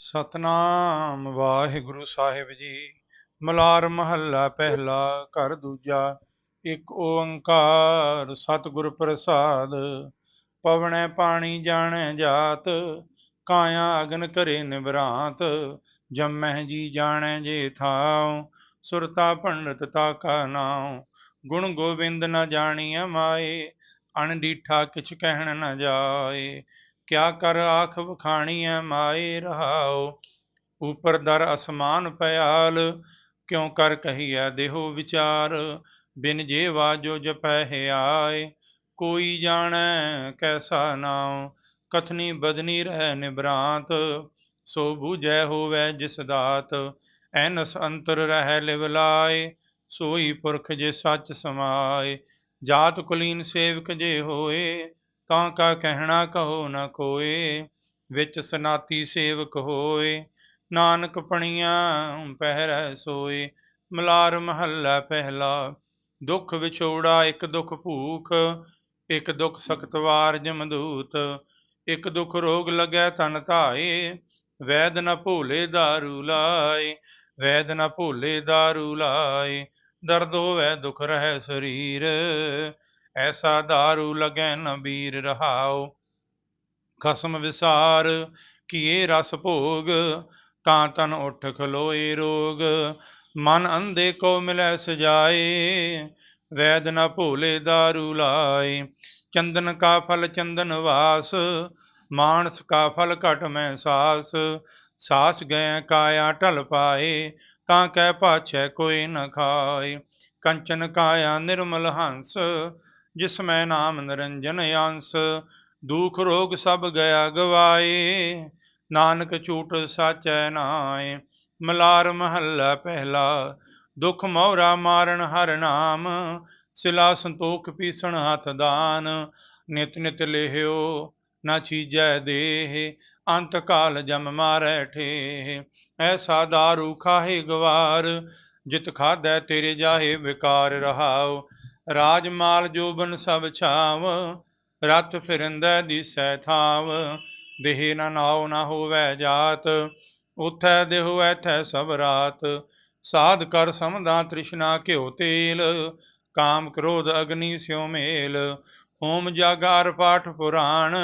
ਸਤਨਾਮ ਵਾਹਿਗੁਰੂ ਸਾਹਿਬ ਜੀ। ਮਲਾਰ ਮਹੱਲਾ ਪਹਿਲਾ ਘਰ ਦੂਜਾ, ਇੱਕ ਓੰਕਾਰ ਸਤਿਗੁਰ ਪ੍ਰਸਾਦ। ਪਵਣੈ ਪਾਣੀ ਜਾਣੈ ਜਾਤ, ਕਾਇਆ ਅਗਨ ਕਰੇ ਨਿਭਰਾਂਤ ਜੰਮਹਿ ਜੀ ਜਾਣੈ ਜੇ ਥਾਉ, ਸੁਰਤਾ ਪੰਡਤ ਤਾ ਕਾ ਨਾਉ। ਗੁਣ ਗੋਬਿੰਦ ਨ ਜਾਣੀਐ ਮਾਏ, ਅਣਡੀਠਾ ਕਿਛ ਕਹਿਣ ਨ ਜਾਏ। ਕਿਆ ਕਰ ਆਖ ਵਖਾਣੀ ਵਖਾਣੀਐ ਮਾਏ ਰਹਾਉ, ਉਪਰ ਦਰ ਅਸਮਾਨ ਪਿਆਲ ਕਿਉ ਕਰ ਕਹੀਐ ਦੇਹੋ ਵਿਚਾਰ, ਬਿਨ ਜੇਵਾ ਜੋ ਜਪੈ ਆਏ, ਕੋਈ ਜਾਣੈ ਕੈਸਾ ਨਾਉ, ਕਥਨੀ ਬਦਨੀ ਰਹਿ ਨਿਬਰਾਂਤ, ਸੋ ਬੂਝੈ ਹੋਵੈ ਜਿਸ ਦਾਤ, ਐਨਸ ਅੰਤਰ ਰਹਿ ਲਿਵਲਾਏ ਸੋਈ ਪੁਰਖ ਜੇ ਸੱਚ ਸਮਾਏ, ਜਾਤ ਕੁਲੀਨ ਸੇਵਕ ਜੇ ਹੋਏ ਤਾਂ ਕਾ ਕਹਿਣਾ ਕਹੋ ਨ ਕੋਏ ਵਿੱਚ ਸਨਾਤੀ ਸੇਵਕ ਹੋਏ ਨਾਨਕ ਪਣੀਆਂ ਪਹਿਰੈ ਸੋਏ ਮਲਾਰ ਮਹੱਲਾ ਪਹਿਲਾ ਦੁੱਖ ਵਿਛੋੜਾ ਇੱਕ ਦੁੱਖ ਭੂਖ ਇੱਕ ਦੁੱਖ ਸਖਤਵਾਰ ਜਮਦੂਤ ਇੱਕ ਦੁੱਖ ਰੋਗ ਲੱਗੈ ਤਨ ਧਾਏ ਵੈਦ ਨ ਭੋਲੇ दारू ਲਾਏ ਵੈਦ ਨ ਭੋਲੇ दारू ਲਾਏ ਦਰਦ ਹੋਵੈ ਦੁਖ ਰਹਿ ਸਰੀਰ ਐਸਾ दारू ਲਗੈ ਨ ਬੀਰ ਰਹਾਉ ਖਸਮ ਵਿਸਾਰ ਕੀਏ ਰਸ ਭੋਗ ਤਾਂ ਤਨ ਉਠ ਖਲੋਏ ਰੋਗ ਮਨ ਅੰਧੇ ਕੋ ਮਿਲੈ ਸਜਾਏ ਵੈਦ ਨ ਭੋਲੇ दारू ਲਾਏ ਚੰਦਨ ਕਾ ਫਲ ਚੰਦਨ ਵਾਸ ਮਾਨਸ ਕਾ ਫਲ ਘਟ ਮੈਂ ਸਾਸ ਸਾਸ ਗਏ ਕਾਇਆ ਢਲ ਪਾਏ ਤਾਂ ਕਹਿ ਪਾਛੈ ਕੋਈ ਨ ਖਾਏ ਕੰਚਨ ਕਾਇਆ ਨਿਰਮਲ ਹੰਸ ਜਿਸ ਮੈਂ ਨਾਮ ਨਿਰੰਜਨ ਅੰਸ, ਦੁਖ ਰੋਗ ਸਭ ਗਿਆ ਗਵਾਏ ਨਾਨਕ ਝੂਠ ਸਾਚੈ ਨਾਏ, ਮਲਾਰ ਮਹੱਲਾ ਪਹਿਲਾ, ਦੁਖ ਮੋਰਾ ਮਾਰਨ ਹਰ ਨਾਮ, ਸਿਲਾ ਸੰਤੋਖ ਪੀਸਣ ਹੱਥ ਦਾਨ, ਨਿਤ ਨਿਤ ਲਿਹਿਓ ਨਾ ਚੀਜੈ ਦੇਹ, ਅੰਤ ਕਾਲ ਜਮ ਮਾਰੈ ਠੇ ਐਸਾ दारू ਖਾਹੇ ਗਵਾਰ, ਜਿਤ ਖਾਦੈ ਤੇਰੇ ਜਾਹੇ ਵਿਕਾਰ ਰਹਾਉ ਰਾਜ ਮਾਲ ਜੋਬਨ ਸਭ ਛਾਵ, ਰਤ ਫਿਰੰਦੈ ਦਿਸੈ ਥਾਵ। ਦੇਹ ਨਾ ਨਾਉ ਨ ਹੋਵੈ ਜਾਤ, ਉਥੈ ਦੇਹੁ ਐਥੈ ਸਭ ਰਾਤ। ਸਾਧ ਕਰ ਸਮਦਾ ਤ੍ਰਿਸ਼ਨਾ ਘਿਓ ਤੇਲ, ਕਾਮ ਕ੍ਰੋਧ ਅਗਨੀ ਸਿਉ ਮੇਲ। ਹੋਮ ਜਾਗਾਰ ਪਾਠ ਪੁਰਾਣ,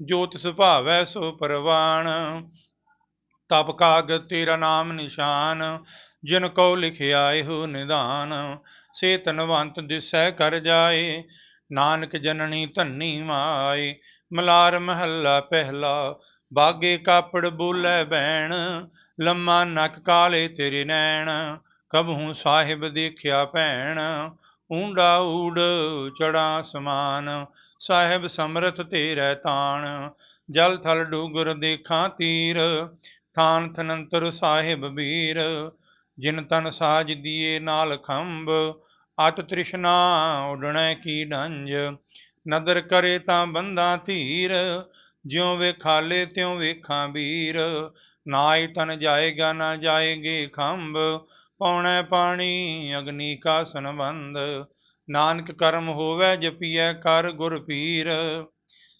ਜੋਤ ਸੁਭਾਵੈ ਸੋ ਪਰਵਾਣ। ਤਪ ਕਾਗ ਤੇਰਾ ਨਾਮ ਨਿਸ਼ਾਨ ਜਿਨ ਕੋ ਲਿਖਿਆ ਇਹੋ ਨਿਦਾਨ ਸੇ ਤਨਵੰਤ ਦਿਸੈ ਕਰ ਜਾਏ। ਨਾਨਕ ਜਨਨੀ ਧੰਨੀ ਮਾਏ, ਮਲਾਰ ਮਹੱਲਾ ਪਹਿਲਾ, ਬਾਗੇ ਕਾਪੜ ਬੋਲੇ ਬੈਣ, ਲੰਮਾ ਨਕ ਕਾਲੇ ਤੇਰੇ ਨੈਣ, ਕਬਹੂ ਸਾਹਿਬ ਦੇਖਿਆ ਭੈਣ, ਊਂਡਾ ਊੜ ਚੜਾ ਸਮਾਨ, ਸਾਹਿਬ ਸਮਰਥ ਤੇਰੇ ਤਾਣ। ਜਲ ਥਲ ਡੂਗਰ ਦੇਖਾਂ ਤੀਰ, ਥਾਨ ਥਨੰਤਰ ਸਾਹਿਬ ਵੀਰ ਜਿਨ ਤਨ ਸਾਜ ਦੀਏ ਨਾਲ ਖੰਭ ਅਤ ਤ੍ਰਿਸ਼ਨਾ ਉਡਣੈ ਕੀ ਡੰਜ। ਨਦਰ ਕਰੇ ਤਾਂ ਬੰਦਾ ਧੀਰ, ਜਿਉ ਵੇਖਾਲੇ ਤਿਉ ਵੇਖਾਂ ਵੀਰ। ਨਾਈ ਤਨ ਜਾਏਗਾ ਨਾ ਜਾਏਗੇ ਖੰਭ, ਪੌਣੈ ਪਾਣੀ ਅਗਨੀ ਕਾ ਸੰਬੰਧ। ਨਾਨਕ ਕਰਮ ਹੋਵੇ ਜਪੀਐ ਕਰ ਗੁਰ ਪੀਰ।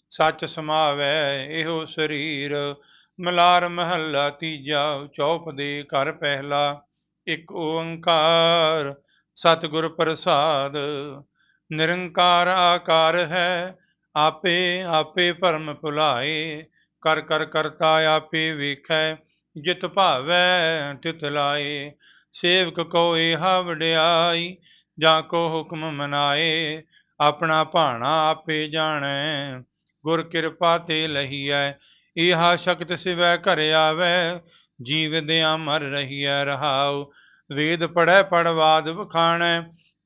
ਸੱਚ ਸਮਾਵੈ ਇਹੋ ਸਰੀਰ, ਮਲਾਰ ਮਹੱਲਾ ਤੀਜਾ ਚੌਪ ਦੇ ਕਰ ਪਹਿਲਾ। ਇੱਕ ਓੰਕਾਰ, ਸਤਿਗੁਰ ਪ੍ਰਸਾਦ। ਨਿਰੰਕਾਰ ਆਕਾਰ ਹੈ, ਆਪੇ ਆਪੇ ਭਰਮ ਭੁਲਾਏ। ਕਰ ਕਰ ਕਰਤਾ ਆਪੇ ਵੇਖੈ, ਜਿਤ ਭਾਵੈ ਤਿਤ ਲਾਏ। ਸੇਵਕ ਕੋ ਇਹਾ ਵਡਿਆਈ, ਜਾਂ ਕੋ ਹੁਕਮ ਮਨਾਏ। ਆਪਣਾ ਭਾਣਾ ਆਪੇ ਜਾਣੈ, ਗੁਰ ਕਿਰਪਾ ਤੇ ਲਹੀਐ। ਇਹਾ ਸ਼ਕਤ ਸਿਵੈ ਘਰ ਆਵੈ, ਜੀਵਦਿਆਂ ਮਰ ਰਹੀਐ ਰਹਾਉ। ਵੇਦ ਪੜੈ ਪੜਵਾਦ ਵਖਾਣੈ,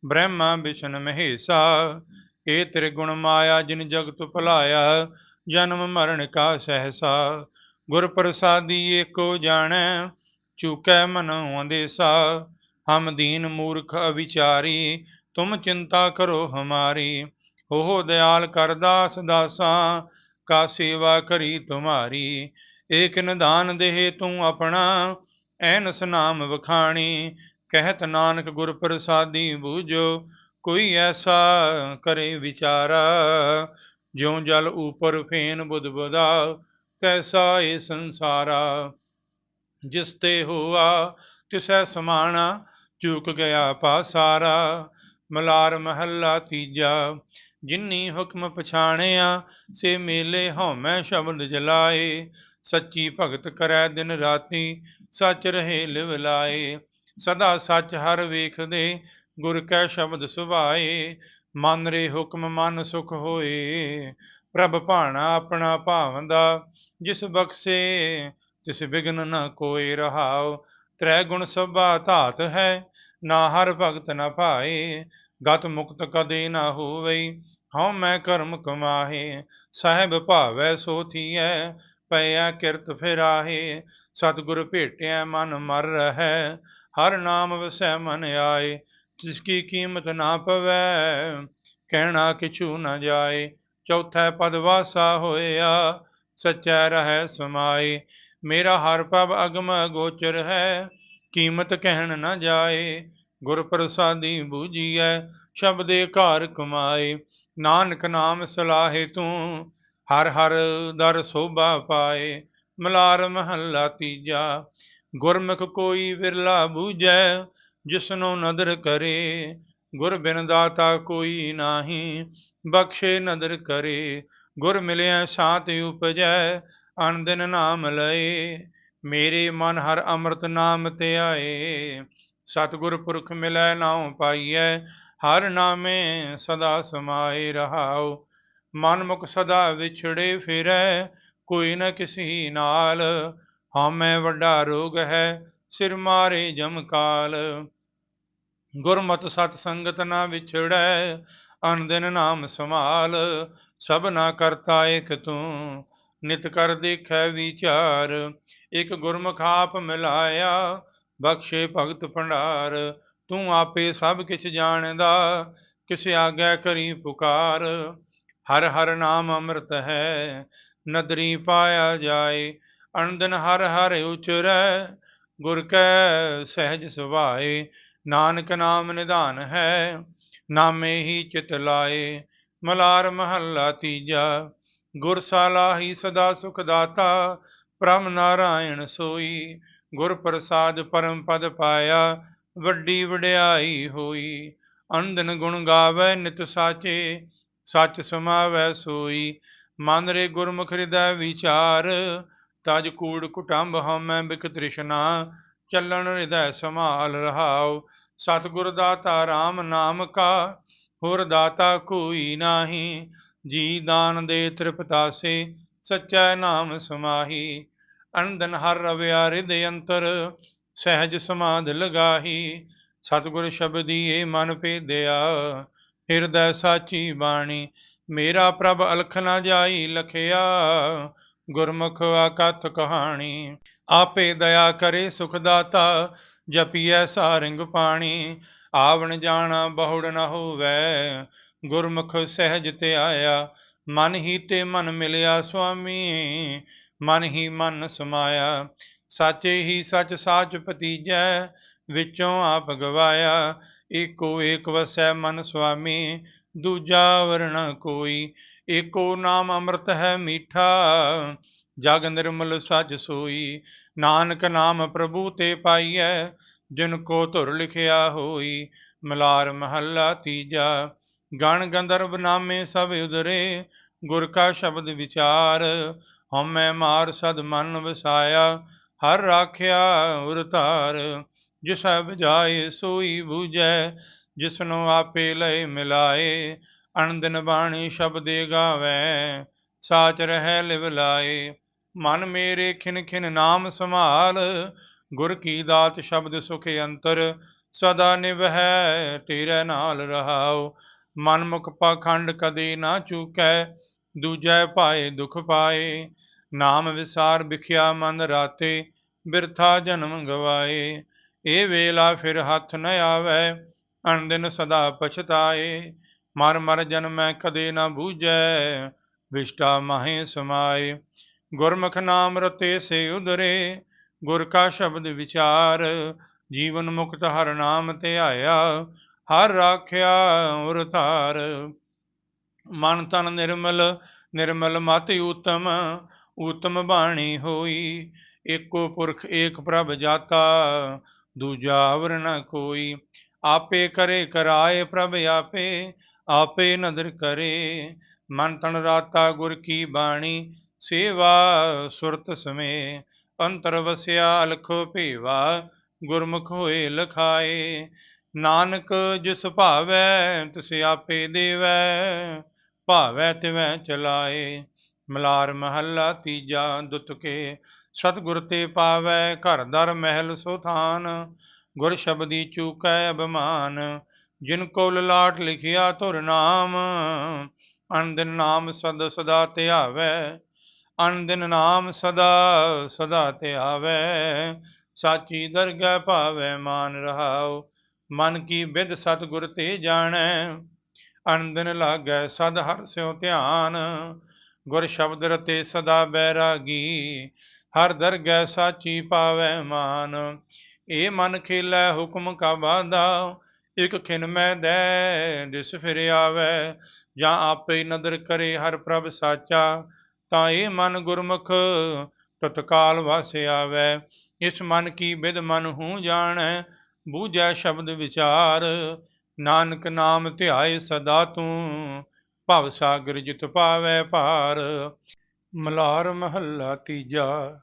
ਬ੍ਰਹਮਾ ਵਿਸ਼ਨ ਮਹੇਸਾ। ਏ ਤ੍ਰਿਗੁਣ ਮਾਇਆ, ਜਿਨ ਜਗਤ ਭੁਲਾਇਆ, ਜਨਮ ਮਰਨ ਕਾ ਸਹਸਾ। ਗੁਰ ਪ੍ਰਸਾਦੀ ਏਕੋ ਜਾਣੈ, ਚੁਕੈ ਮਨੁ ਅੰਦੇਸਾ। ਹਮ ਦੀਨ ਮੂਰਖ ਅਵਿਚਾਰੀ, ਤੁਮ ਚਿੰਤਾ ਕਰੋ ਹਮਾਰੀ। ਹੋ ਦਿਆਲ ਕਰਦਾਸ ਦਾਸਾ ਕਾ ਸੇਵਾ ਕਰੀ ਤੁਮਾਰੀ। ਏਕ ਨਿਦਾਨ ਦੇਹ ਤੂੰ ਆਪਣਾ ਐਨ ਸੁਨਾਮ ਵਖਾਣੀ, ਕਹਿਤ ਨਾਨਕ ਗੁਰ ਪ੍ਰਸਾਦੀ ਬੂਝੋ ਕੋਈ ਐਸਾ ਕਰੇ ਵਿਚਾਰਾ, ਜਿਉ ਜਲ ਉਪਰ ਫੇਨ ਬੁੱਧ ਬੁਦਾ ਤੈਸਾ ਏ ਸੰਸਾਰਾ। ਜਿਸ ਤੇ ਹੋਆ, ਤਿਸੈ ਸਮਾਣਾ, ਚੁਕ ਗਿਆ ਪਾਸਾਰਾ। ਮਲਾਰ ਮਹੱਲਾ ਤੀਜਾ, ਜਿਨੀ ਹੁਕਮ ਪਛਾਣਿਆ, ਸੇ ਮੇਲੇ ਹਉਮੈ ਸ਼ਬਦ ਜਲਾਏ। ਸੱਚੀ ਭਗਤ ਕਰੈ ਦਿਨ ਰਾਤੀ ਸੱਚ ਰਹੇ ਲਿਵ ਲਾਏ, ਸਦਾ ਸੱਚ ਹਰ ਵੇਖਦੇ, ਗੁਰ ਕੈ ਸ਼ਬਦ ਸੁਭਾਏ, ਮਨ ਰੇ ਹੁਕਮ ਮਨ ਸੁਖ ਹੋਏ, ਪ੍ਰਭ ਭਾਣਾ ਆਪਣਾ ਭਾਵੰਦਾ, ਜਿਸ ਬਖਸ਼ੇ ਤਿਸ ਬਿਗਨ ਨ ਕੋਈ ਰਹਾਉ, ਤ੍ਰੈ ਗੁਣ ਸਭਾ ਧਾਤ ਹੈ, ਨਾ ਹਰ ਭਗਤ ਨ ਭਾਏ, ਗਤ ਮੁਕਤ ਕਦੇ ਨਾ ਹੋਵਈ ਹਉ ਮੈਂ ਕਰਮ ਕਮਾਹੇ, ਸਾਹਿਬ ਭਾਵੈ ਸੋ ਥੀਐ ਪਿਆ ਕਿਰਤ ਫਿਰਾਹੇ ਸਤਿਗੁਰ ਭੇਟਿਆ ਮਨ ਮਰ ਰਹੈ, ਹਰ ਨਾਮ ਵਸੈ ਮਨ ਆਏ ਜਿਸ ਕੀ ਕੀਮਤ ਨਾ ਪਵੈ, ਕਹਿਣਾ ਕਿਛੂ ਨ ਜਾਏ, ਚੌਥਾ ਪਦ ਵਾਸਾ ਹੋਇਆ, ਸਚੈ ਰਹੈ ਸਮਾਏ, ਮੇਰਾ ਹਰ ਪਵ ਅਗਮ ਗੋਚਰ ਹੈ, ਕੀਮਤ ਕਹਿਣ ਨਾ ਜਾਏ, ਗੁਰ ਪ੍ਰਸਾਦੀ ਬੂਝੀਐ, ਸ਼ਬਦੇ ਘਰ ਕਮਾਏ, ਨਾਨਕ ਨਾਮ ਸਲਾਹੇ ਤੂੰ, ਹਰ ਹਰ ਦਰ ਸੋਭਾ ਪਾਏ ਮਲਾਰ ਮਹੱਲਾ ਤੀਜਾ, ਗੁਰਮੁਖ ਕੋਈ ਵਿਰਲਾ ਬੂਝੈ, ਜਿਸਨੋ ਨਦਰ ਕਰੇ। ਗੁਰ ਬਿਨ ਦਾਤਾ ਕੋਈ ਨਾਹੀ, ਬਖਸ਼ੇ ਨਦਰ ਕਰੇ। ਗੁਰ ਮਿਲਿਆ ਸ਼ਾਂਤ ਉਪਜੈ ਅਨ ਦਿਨ ਨਾਮ ਲਏ। ਮੇਰੇ ਮਨ ਹਰ ਅੰਮ੍ਰਿਤ ਨਾਮ ਤੇ ਆਏ। ਸਤਿਗੁਰ ਪੁਰਖ ਮਿਲੈ ਨਾਉ ਪਾਈਐ, ਹਰ ਨਾਮੇ ਸਦਾ ਸਮਾਏ ਰਹਾਉ। ਮਨ ਮੁਖ ਸਦਾ ਵਿਛੜੇ ਫਿਰੈ ਕੋਈ ਨ ਕਿਸੀ ਨਾਲ। ਹਉਮੈ ਵੱਡਾ ਰੋਗ ਹੈ, ਸਿਰ ਮਾਰੇ ਜਮ ਕਾਲ। ਗੁਰਮਤਿ ਸਤ ਸੰਗਤ ਨਾ ਵਿਛੜੈ, ਅਨ ਦਿਨ ਨਾਮ ਸੰਭਾਲ। ਸਭਨਾ ਕਰਤਾ ਇਕ ਤੂੰ, ਨਿਤ ਕਰ ਦੇਖੈ ਵਿਚਾਰ। ਇਕ ਗੁਰਮੁਖ ਆਪ ਮਿਲਾਇਆ, ਬਖਸ਼ੇ ਭਗਤ ਭੰਡਾਰ। ਤੂੰ ਆਪੇ ਸਭ ਕਿਛ ਜਾਣਦਾ, ਕਿਸ ਆਗੈ ਕਰੀ ਪੁਕਾਰ। ਹਰ ਹਰ ਨਾਮ ਅੰਮ੍ਰਿਤ ਹੈ ਨਦਰੀ ਪਾਇਆ ਜਾਏ ਅਨੰਦਨ ਹਰ ਹਰ ਉਚਰੈ, ਗੁਰ ਕੈ ਸਹਿਜ ਸੁਭਾਏ, ਨਾਨਕ ਨਾਮ ਨਿਧਾਨ ਹੈ, ਨਾਮੇ ਹੀ ਚਿਤ ਲਾਏ, ਮਲਾਰ ਮਹੱਲਾ ਤੀਜਾ, ਗੁਰ ਸਾਲਾਹੀ ਸਦਾ ਸੁਖ ਦਾਤਾ ਪ੍ਰਮ ਨਾਰਾਇਣ ਸੋਈ, ਗੁਰ ਪ੍ਰਸਾਦ ਪਰਮ ਪਦ ਪਾਇਆ, ਵੱਡੀ ਵਡਿਆਈ ਹੋਈ ਅੰਦਨ ਗੁਣ ਗਾਵੇ ਨਿਤ ਸਾਚੇ, ਸੱਚ ਸਮਾਵੈ ਸੋਈ ਮਨ ਰੇ ਗੁਰਮੁਖ ਹਿਰਦੈ ਵਿਚਾਰ, ਤਜ ਕੂੜ ਕੁਟੰਬ ਹਮੈ ਬਿਕ ਤ੍ਰਿਸ਼ਨਾ ਚੱਲਣ ਹਿਰਦੈ ਸਮਾਲ ਰਹਾਉ। ਸਤਿਗੁਰ ਦਾਤਾ RAM ਨਾਮ ਕਾ, ਹੋਰ ਦਾਤਾ ਕੋਈ ਨਾਹੀ। ਜੀ ਦਾਨ ਦੇ ਤ੍ਰਿਪਤਾਸੇ, ਸਚੈ ਨਾਮ ਸਮਾਹੀ। ਅਨੰਦਨ ਹਰ ਰਵਿਆ ਹਿਰਦੇ ਅੰਤਰ, ਸਹਿਜ ਸਮਾਧ ਲਗਾਹੀ। ਸਤਿਗੁਰ ਸ਼ਬਦੀਏ ਮਨ ਭੇਦਿਆ, ਹਿਰਦੈ ਸਾਚੀ ਬਾਣੀ। ਮੇਰਾ ਪ੍ਰਭ ਅਲਖ ਨਾ ਜਾਈ ਲਖਿਆ, ਗੁਰਮੁਖ ਆਕਥ ਕਹਾਣੀ। ਆਪੇ ਦਇਆ ਕਰੇ ਸੁਖ ਦਾਤਾ, ਜਪੀਐ ਸਾਰਿੰਗ ਪਾਣੀ। ਆਵਣ ਜਾਣਾ ਬਹੁੜ ਨ ਹੋਵੇ, ਗੁਰਮੁਖ ਸਹਿਜ ਤੇ ਆਇਆ। ਮਨ ਹੀ ਤੇ ਮਨ ਮਿਲਿਆ ਸੁਆਮੀ, ਮਨ ਹੀ ਮਨ ਸਮਾਇਆ। ਸਾਚੇ ਹੀ ਸਚ ਸਾਚ ਭਤੀਜੈ, ਵਿੱਚੋਂ ਆਪ ਗਵਾਇਆ। ਏਕੋ ਏਕ ਵਸੈ ਮਨ ਸੁਆਮੀ ਦੂਜਾ ਵਰਣ ਕੋਈ, ਏਕੋ ਨਾਮ ਅੰਮ੍ਰਿਤ ਹੈ ਮੀਠਾ, ਜਗ ਨਿਰਮਲ ਸਜ ਸੋਈ। ਨਾਨਕ ਨਾਮ ਪ੍ਰਭੂ ਤੇ ਪਾਈਐ, ਜਿਨ ਕੋ ਧੁਰ ਲਿਖਿਆ ਹੋਈ। ਮਲਾਰ ਮਹੱਲਾ ਤੀਜਾ, ਗਣ ਗੰਧਰਵ ਨਾਮੇ ਸਭ ਉਦਰੇ ਗੁਰ ਕਾ ਸ਼ਬਦ ਵਿਚਾਰ। ਹਉਮੈ ਮਾਰ ਸਦ ਮਨ ਵਸਾਇਆ, ਹਰ ਰਾਖਿਆ ਉਰਤਾਰ ਜਿਸ ਜਿਸੈ ਬਜਾਏ ਸੋਈ ਬੂਝੈ ਜਿਸਨੂੰ ਆਪੇ ਲੈ ਮਿਲਾਏ ਅਨੰਦਨ ਬਾਣੀ ਸ਼ਬਦੇ ਗਾਵੇ, ਸਾਚ ਰਹਿ ਲਿਵ ਲਾਏ। ਮਨ ਮੇਰੇ ਖਿਨ ਖਿਨ ਨਾਮ ਸੰਭਾਲ, ਗੁਰ ਕੀ ਦਾਤ ਸ਼ਬਦ ਸੁਖ ਅੰਤਰ, ਸਦਾ ਨਿਵਹਿ, ਤੇਰੇ ਨਾਲ ਰਹਾਉ। ਮਨ ਮੁਖ ਪਾਖੰਡ ਕਦੇ ਨਾ ਚੂਕੈ, ਦੂਜੈ ਪਾਏ ਦੁਖ ਪਾਏ। ਨਾਮ ਵਿਸਾਰ ਵਿਖਿਆ ਮਨ ਰਾਤੇ, ਬਿਰਥਾ ਜਨਮ ਗਵਾਏ। ਇਹ ਵੇਲਾ ਫਿਰ ਹੱਥ ਨ ਆਵੇ ਅਣਦਿਨ ਸਦਾ ਪਛਤਾਏ, ਮਰ ਮਰ ਜਨਮੈ ਕਦੇ ਨਾ ਬੂਝੈ, ਵਿਸ਼ਟਾ ਮਾਹੇ ਸਮਾਏ। ਗੁਰਮੁਖ ਨਾਮ ਰਤੇ ਸੇ ਉਦਰੇ ਗੁਰ ਕਾ ਸ਼ਬਦ ਵਿਚਾਰ, ਜੀਵਨ ਮੁਕਤ ਹਰ ਨਾਮ ਤੇ ਆਇਆ, ਹਰ ਰਾਖਿਆ ਉਰ ਧਾਰ। ਮਨ ਤਨ ਨਿਰਮਲ ਨਿਰਮਲ ਮਤਿ ਉਤਮ ਉਤਮ ਬਾਣੀ ਹੋਈ, ਏਕੋ ਪੁਰਖ ਏਕ ਪ੍ਰਭ ਜਾਤਾ, ਦੂਜਾ ਅਵਰ ਨ ਕੋਈ। ਆਪੇ ਕਰੇ ਕਰਾਏ ਪ੍ਰਭ ਆਪੇ ਆਪੇ ਨਦਰ ਕਰੇ। ਮਨ ਤਨ ਰਾਤਾ ਗੁਰ ਕੀ ਬਾਣੀ, ਸੇਵਾ ਸੁਰਤ ਸਮੇ। ਅੰਤਰ ਵਸਿਆ ਅਲਖ ਭੇਵਾ, ਗੁਰਮੁਖ ਹੋਏ ਲਖਾਏ। ਨਾਨਕ ਜਿਸ ਭਾਵੈ, ਤਿਸ ਆਪੇ ਦੇਵੈ। ਭਾਵੈ ਤਿਵੈ ਚਲਾਏ। ਮਲਾਰ ਮਹੱਲਾ ਤੀਜਾ ਦੁਤਕੇ। ਸਤਿਗੁਰ ਤੇ ਪਾਵੈ, ਘਰ ਦਰ ਮਹਿਲ ਸੁਥਾਨ ਗੁਰ ਸ਼ਬਦੀ ਚੂਕੈ ਅਭਮਾਨ, ਜਿਨ ਕੋ ਲਲਾਟ ਲਿਖਿਆ ਤੁਰ ਨਾਮ ਅਨੰਦਿਨ ਨਾਮ ਸਦ ਸਦਾ ਧਿਆਵੈ ਅਨੰਦਿਨ ਨਾਮ ਸਦਾ ਸਦਾ ਧਿਆਵੈ, ਸਾਚੀ ਦਰਗਹਿ ਭਾਵੈ ਮਾਨ ਰਹਾਉ, ਮਨ ਕੀ ਬਿਦ ਸਤਿਗੁਰ ਤੇ ਜਾਣੈ ਅਨੰਦਨ ਲਾਗੈ ਸਦ ਹਰ ਸਿਉ ਧਿਆਨ, ਗੁਰ ਸ਼ਬਦ ਰਤੇ ਸਦਾ ਬੈਰਾਗੀ, ਹਰ ਦਰਗਹਿ ਸਾਚੀ ਪਾਵੈ ਮਾਨ ਏ ਮਨ ਖੇਲੈ ਹੁਕਮ ਕਾ ਬਾਦਾ ਇਕ ਖਿਨ ਮੈਂ ਦੇ ਦਿਸ ਫਿਰ ਆਵੈ। ਜਾਂ ਆਪੇ ਨਦਰ ਕਰੇ ਹਰ ਪ੍ਰਭ ਸਾਚਾ। ਤਾਂ ਇਹ ਮਨ ਗੁਰਮੁਖ ਤਤਕਾਲ ਵਸ ਆਵੈ। ਇਸ ਮਨ ਕੀ ਬਿਦ ਮਨ ਹੂੰ ਜਾਣੈ? ਬੂਝੈ ਸ਼ਬਦ ਵਿਚਾਰ। ਨਾਨਕ ਨਾਮ ਧਿਆਏ ਸਦਾ ਤੂੰ। ਭਵ ਸਾਗਰ ਜਿਤ ਪਾਵੈ ਭਾਰ। ਮਲਾਰ ਮਹੱਲਾ ਤੀਜਾ।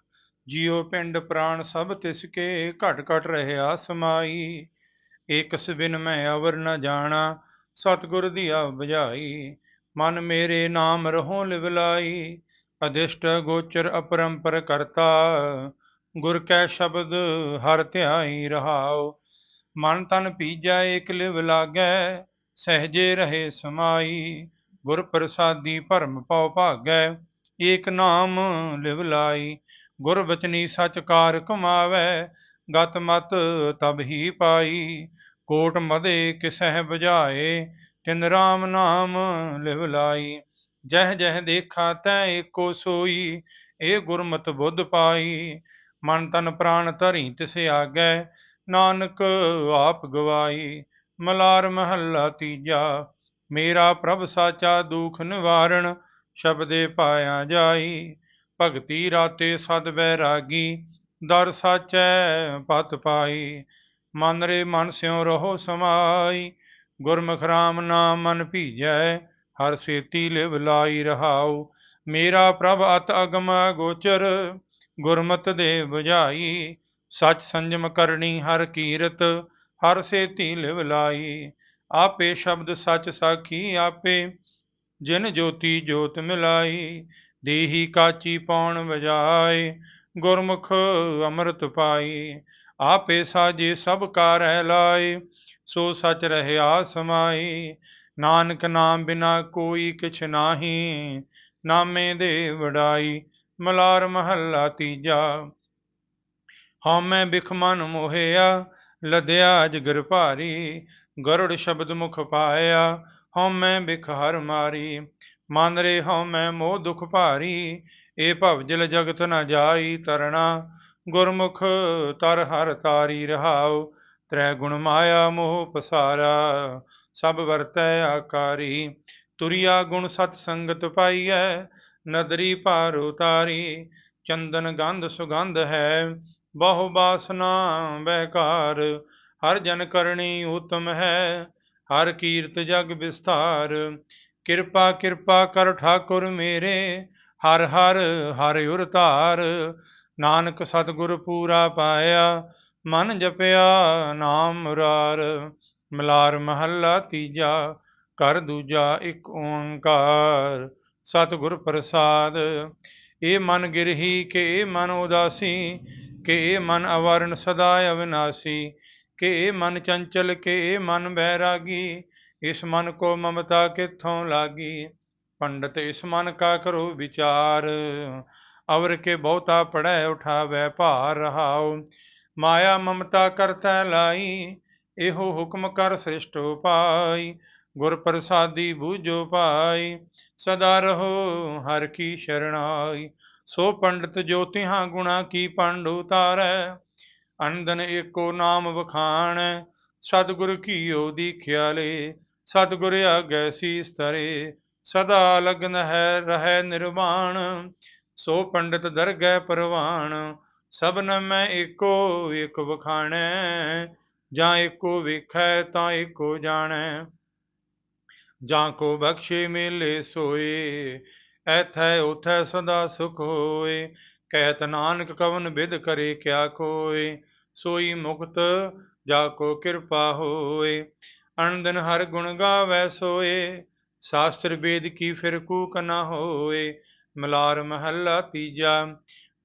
ਜਿਉ ਪਿੰਡ ਪ੍ਰਾਣ ਸਭ ਤਿਸ ਕੇ ਘਟ ਘਟ ਰਹਿਆ ਸਮਾਈ ਏਕਸ ਬਿਨ ਮੈਂ ਅਵਰ ਨ ਜਾਣਾ, ਸਤਿਗੁਰ ਦੀਆ ਬੁਝਾਈ। ਮਨ ਮੇਰੇ ਨਾਮ ਰਹੋ ਲਿਵਲਾਈ ਅਦਿਸ਼ਟ ਗੋਚਰ ਅਪਰੰਪਰ ਕਰਤਾ। ਗੁਰ ਕੈ ਸ਼ਬਦ ਹਰ ਧਿਆਈ ਰਹਾਉ, ਮਨ ਤਨ ਪੀਜੈ ਏਕ ਲਿਵ ਲਾਗੈ, ਸਹਜੇ ਰਹੇ ਸਮਾਈ। ਗੁਰ ਪ੍ਰਸਾਦੀ ਭਰਮ ਪਉ ਭਾਗੈ, ਏਕ ਨਾਮ ਲਿਵ ਲਾਈ। ਗੁਰਬਚਨੀ ਸਚ ਕਾਰ ਕਮਾਵੈ, ਗਤ ਮਤ ਤਬ ਹੀ ਪਾਈ। ਕੋਟ ਮਦੇ ਕਿਸਹਿ ਬੁਝਾਏ, ਤਿਨ ਰਾਮ ਨਾਮ ਲਿਵ ਲਾਈ। ਜਹ ਜਹ ਦੇਖਾ ਤੈ ਏਕੋ ਸੋਈ ਏ ਗੁਰਮਤ ਬੁੱਧ ਪਾਈ। ਮਨ ਤਨ ਪ੍ਰਾਣ ਧਰੀ ਤਿਸ ਆਗੈ, ਨਾਨਕ ਆਪ ਗਵਾਈ। ਮਲਾਰ ਮਹੱਲਾ ਤੀਜਾ, ਮੇਰਾ ਪ੍ਰਭ ਸਾਚਾ ਦੁਖ ਨਿਵਾਰਣ, ਸ਼ਬਦੇ ਪਾਇਆ ਜਾਈ। ਭਗਤੀ ਰਾਤੇ ਸਦ ਬੈਰਾਗੀ ਦਰ ਸਾਚੈ ਪਤ ਪਾਈ। ਮਨ ਰੇ ਮਨ ਸਿਉ ਰਹੋ ਸਮਾਈ, ਗੁਰਮੁਖ ਰਾਮ ਨਾਮ ਮਨ ਭੀਜੈ, ਹਰ ਸੇਤੀ ਲਿਵ ਲਾਈ ਰਹਾਉ। ਮੇਰਾ ਪ੍ਰਭ ਅਤ ਅਗਮ ਗੋਚਰ ਗੁਰਮਤ ਦੇ 부ਝਾਈ ਸਚ ਸੰਜਮ ਕਰਨੀ ਹਰ ਕੀਰਤ, ਹਰ ਸੇਤੀ ਲਿਵ ਲਾਈ। ਆਪੇ ਸ਼ਬਦ ਸਚ ਸਾਖੀ ਆਪੇ, ਜਿਨ ਜੋਤੀ ਜੋਤ ਮਿਲਾਈ। ਦੇਹੀ ਕਾਚੀ ਪਾਉਣ ਵਜਾਏ, ਗੁਰਮੁਖ ਅੰਮ੍ਰਿਤ ਪਾਈ ਆਪੇ ਸਾਜੇ ਸਭ ਕਾਰੈ ਲਾਏ, ਸੋ ਸਚ ਰਹਿਆ ਸਮਾਈ ਨਾਨਕ ਨਾਮ ਬਿਨਾ ਕੋਈ ਕਿਛ ਨਾਹੀ, ਨਾਮੇ ਦੇ ਵਡਾਈ, ਮਲਾਰ ਮਹੱਲਾ ਤੀਜਾ। ਹਉਮੈ ਬਿਖ ਮਨ ਮੋਹਿਆ, ਲਦਿਆ ਜਗਰ ਭਾਰੀ, ਗਰੁੜ ਸ਼ਬਦ ਮੁਖ ਪਾਇਆ। ਹਉਮੈ ਬਿਖ ਹਰ ਮਾਰੀ ਮਨ ਰੇ ਹਉਮੈ ਮੋਹ ਦੁਖ ਭਾਰੀ, ਏ ਭਵਜਲ ਜਗਤ ਨ ਜਾਈ ਤਰਣਾ। ਗੁਰਮੁਖ ਤਰ ਹਰ ਤਾਰੀ ਰਹਾਉ, ਤ੍ਰੈ ਗੁਣ ਮਾਇਆ ਮੋਹ ਪਸਾਰਾ। ਸਭ ਵਰਤੈ ਆਕਾਰੀ, ਤੁਰਿਆ ਗੁਣ ਸਤ ਸੰਗਤ ਪਾਈਐ। ਨਦਰੀ ਪਾਰ ਉਤਾਰੀ, ਚੰਦਨ ਗੰਧ ਸੁਗੰਧ ਹੈ। ਬਹੁ ਬਾਸਨਾ ਬਹਿਕਾਰ ਹਰ ਜਨ ਕਰਨੀ ਉਤਮ ਹੈ। ਹਰ ਕੀਰਤ ਜਗ ਵਿਸਥਾਰ ਕਿਰਪਾ ਕਿਰਪਾ ਕਰ ਠਾਕੁਰ ਮੇਰੇ, ਹਰ ਹਰ ਹਰ ਉਰ ਧਾਰ। ਨਾਨਕ ਸਤਿਗੁਰ ਪੂਰਾ ਪਾਇਆ, ਮਨ ਜਪਿਆ, ਨਾਮ ਮੁਰਾਰ। ਮਲਾਰ ਮਹੱਲਾ ਤੀਜਾ ਕਰ ਦੂਜਾ ਇੱਕ ਓੰਕਾਰ। ਸਤਿਗੁਰ ਪ੍ਰਸਾਦ, ਇਹ ਮਨ ਗਿਰਹੀ, ਕੇ ਇਹ ਮਨ ਉਦਾਸੀ, ਕੇ ਇਹ ਮਨ ਅਵਰਨ ਸਦਾ ਅਵਿਨਾਸੀ। ਕਿ ਇਹ ਮਨ ਚੰਚਲ, ਕੇ ਇਹ ਮਨ ਬੈਰਾਗੀ। ਇਸ ਮਨ ਕੋ ਮਮਤਾ ਕਿੱਥੋਂ ਲਾਗੀ? ਪੰਡਤ ਇਸ ਮਨ ਕਾ ਕਰੋ ਵਿਚਾਰ। ਅਵਰ ਕੇ ਬਹੁਤਾ ਪੜੈ ਉਠਾਵੇ ਭਾਰ ਰਹਾਉ। ਮਾਇਆ ਮਮਤਾ ਕਰਤਾ ਲਾਈ, ਇਹੋ ਹੁਕਮ ਕਰ ਸ੍ਰਿਸ਼ਟ ਉਪਾਈ। ਗੁਰ ਪ੍ਰਸਾਦੀ ਬੂਝੋ ਪਾਈ, ਸਦਾ ਰਹੋ ਹਰ ਕੀ ਸ਼ਰਣਾਈ। ਸੋ ਪੰਡਤ ਜੋ ਤਿਹਾਂ ਗੁਣਾ ਕੀ ਪੰਡ ਉਤਾਰੈ ਅੰਦਨ ਏਕੋ ਨਾਮ ਵਖਾਣ। ਸਤਿਗੁਰ ਕੀਓ ਦੀ ਖਿਆਲੇ ਸਤਿਗੁਰ ਆਗੈ ਸੀਸ ਤਰੇ ਸਦਾ ਲਗਨ ਹੈ, ਰਹਿ ਨਿਰਵਾਣ। ਸੋ ਪੰਡਤ ਦਰਗਹਿ ਪਰਵਾਣ, ਸਭਨ ਮੈਂ ਏਕੋ ਇਕ ਵਖਾਣੈ। ਜਾਂ ਏਕੋ ਵੇਖੈ, ਤਾਂ ਏਕੋ ਜਾਣੈ। ਜਾਂ ਕੋ ਬਖਸ਼ੇ ਮੇਲੇ ਸੋਏ, ਐਥੈ ਉਥੈ ਸਦਾ ਸੁਖ ਹੋਏ। ਕਹਿਤ ਨਾਨਕ ਕਵਨ ਬਿਦ ਕਰੇ ਕਿਆ ਕੋਏ ਸੋਈ ਮੁਕਤ, ਜਾ ਕੋ ਕਿਰਪਾ ਹੋਏ। ਅਨੰਦਨ ਹਰ ਗੁਣ ਗਾਵੈ ਸੋਏ, ਸ਼ਾਸਤਰ ਵੇਦ ਕੀ ਫਿਰ ਕੂਕ ਨਾ ਹੋਏ, ਮਲਾਰ ਮਹੱਲਾ ਤੀਜਾ,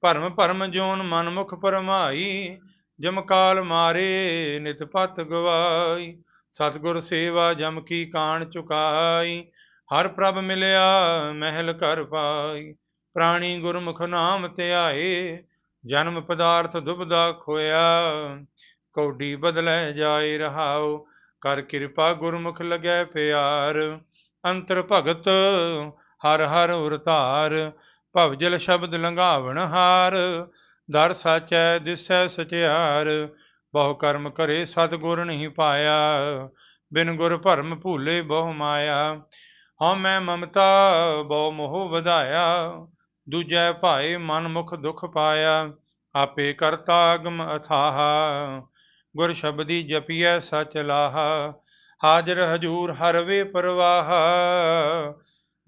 ਭਰਮ ਭਰਮ ਜੋਨ ਮਨ ਮੁਖ ਪਰਮਾਈ ਜਮ ਕਾਲ ਮਾਰੇ ਨਿਤ ਪਤ ਗਵਾਈ, ਸਤਿਗੁਰ ਸੇਵਾ ਜਮ ਕੀ ਕਾਣ ਚੁਕਾਈ, ਹਰ ਪ੍ਰਭ ਮਿਲਿਆ ਮਹਿਲ ਘਰ ਪਾਈ, ਪ੍ਰਾਣੀ ਗੁਰਮੁਖ ਨਾਮ ਧਿਆਏ, ਜਨਮ ਪਦਾਰਥ ਦੁਬਦਾ ਖੋਇਆ, ਕੌਡੀ ਬਦਲੇ ਜਾਏ ਰਹਾਓ ਕਰ ਕਿਰਪਾ ਗੁਰਮੁਖ ਲਗੈ ਪਿਆਰ। ਅੰਤਰ ਭਗਤ ਹਰ ਹਰ ਉਰਤਾਰ, ਭਵ ਜਲ ਸ਼ਬਦ ਲੰਘਾਵਣ ਹਾਰ। ਦਰ ਸਾਚੈ, ਦਿਸੈ ਸਚਿਆਰ, ਬਹੁ ਕਰਮ ਕਰੇ ਸਤਿਗੁਰ ਨਹੀਂ ਪਾਇਆ। ਬਿਨ ਗੁਰ ਭਰਮ ਭੂਲੇ ਬਹੁ ਮਾਇਆ। ਹਉ ਮੈਂ ਮਮਤਾ, ਬਹੁ ਮੋਹ ਵਧਾਇਆ। ਦੂਜੈ ਭਾਏ ਮਨ ਮੁਖ ਦੁਖ ਪਾਇਆ। ਆਪੇ ਕਰਤਾ ਅਗਮ ਅਥਾਹ। ਗੁਰ ਸ਼ਬਦੀ ਜਪੀਐ ਸਚ ਲਾਹਾ, ਹਾਜ਼ਰ ਹਜੂਰ ਹਰ ਵੇ ਪਰਵਾਹ।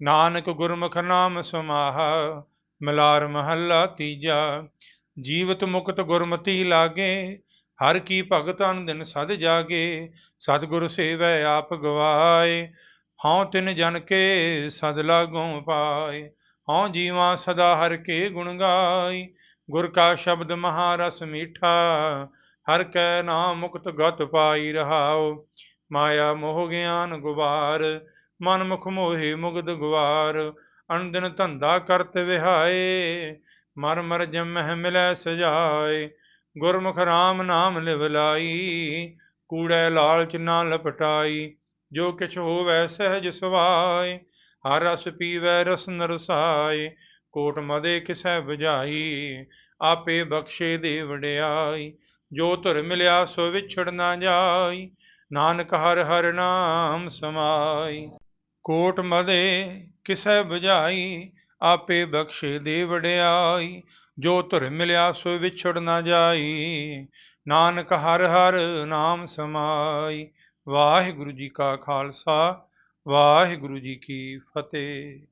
ਨਾਨਕ ਗੁਰਮੁਖ ਨਾਮ ਸਮਾਹਾ, ਮਲਾਰ ਮਹੱਲਾ ਤੀਜਾ। ਜੀਵਤ ਮੁਕਤ ਗੁਰਮਤੀ ਲਾਗੇ, ਹਰ ਕੀ ਭਗਤ ਅਨ ਦਿਨ ਸਦ ਜਾਗੇ। ਸਤਿਗੁਰ ਸੇਵੈ ਆਪ ਗਵਾਏ, ਹਉ ਤਿਨ ਜਨ ਕੇ ਸਦ ਲਾਗੋਂ ਪਾਏ। ਹਉ ਜੀਵਾ ਸਦਾ ਹਰ ਕੇ ਗੁਣ ਗਾਈ ਗੁਰ ਕਾ ਸ਼ਬਦ ਮਹਾਰਸ ਮੀਠਾ ਹਰ ਕੈ ਨਾਮ ਮੁਕਤ ਗਤ ਪਾਈ ਰਹਾਉ, ਮਾਇਆ ਮੋਹ ਗਿਆਨ ਗੁਬਾਰ, ਮਨ ਮੁਖ ਮੋਹਿ ਮੁਗਦ ਗੁਵਾਰ ਅਨੰਦਨ ਧੰਦਾ ਕਰਤ ਵਿਹਾਏ, ਮਰ ਮਰ ਜਮਹਿ ਮਿਲੈ ਸਜਾਏ, ਗੁਰਮੁਖ RAM ਨਾਮ ਲਿਵ ਲਾਈ, ਕੂੜੈ ਲਾਲਚ ਨਾ ਲਪਟਾਈ, ਜੋ ਕਿਛ ਹੋਵੈ ਸਹਿਜ ਸੁਭਾਏ ਹਰ ਰਸ ਪੀਵੈ ਰਸ ਰਸਾਏ ਕੋਟ ਮਦੇ ਕਿਸੈ ਬੁਝਾਈ, ਆਪੇ ਬਖਸ਼ੇ ਦੇ ਵਡਿਆਈ ਜੋ ਧੁਰ ਮਿਲਿਆ ਸੋ ਵਿਛੜ ਨਾ ਜਾਈ, ਨਾਨਕ ਹਰ ਹਰ ਨਾਮ ਸਮਾਈ। ਕੋਟ ਮਦੇ ਕਿਸੈ ਬੁਝਾਈ, ਆਪੇ ਬਖਸ਼ੇ ਦੇ ਵਡਿਆਈ ਜੋ ਧੁਰ ਮਿਲਿਆ ਸੋ ਵਿਛੜ ਨਾ ਜਾਈ, ਨਾਨਕ ਹਰ ਹਰ ਨਾਮ ਸਮਾਈ। ਵਾਹਿਗੁਰੂ ਜੀ ਕਾ ਖਾਲਸਾ, ਵਾਹਿਗੁਰੂ ਜੀ ਕੀ ਫਤਿਹ।